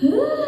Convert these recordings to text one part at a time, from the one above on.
Ooh.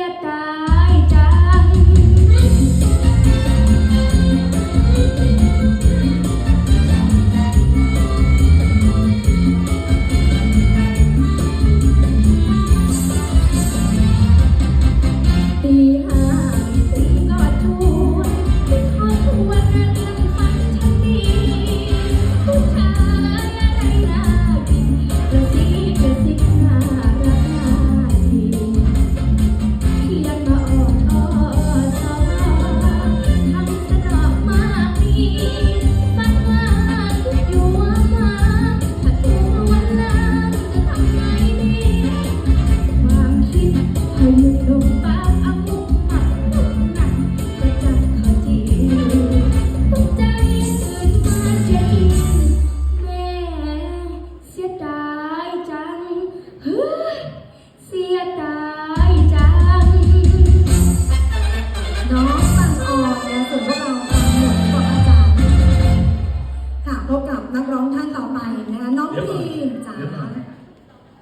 Yeah.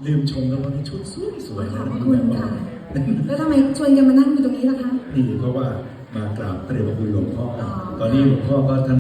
ลืมชมแล้ววันนี้ชุดสวยสวยๆขอบนะพระคุณค่ะ แล้วทำไมชวนกันมานั่งอยู่ตรงนี้ล่ะคะ นี่เพราะว่ามากราบพระเดชพระคุณหลวงพ่อออตอนนี้หลวงพ่อก็ท่าน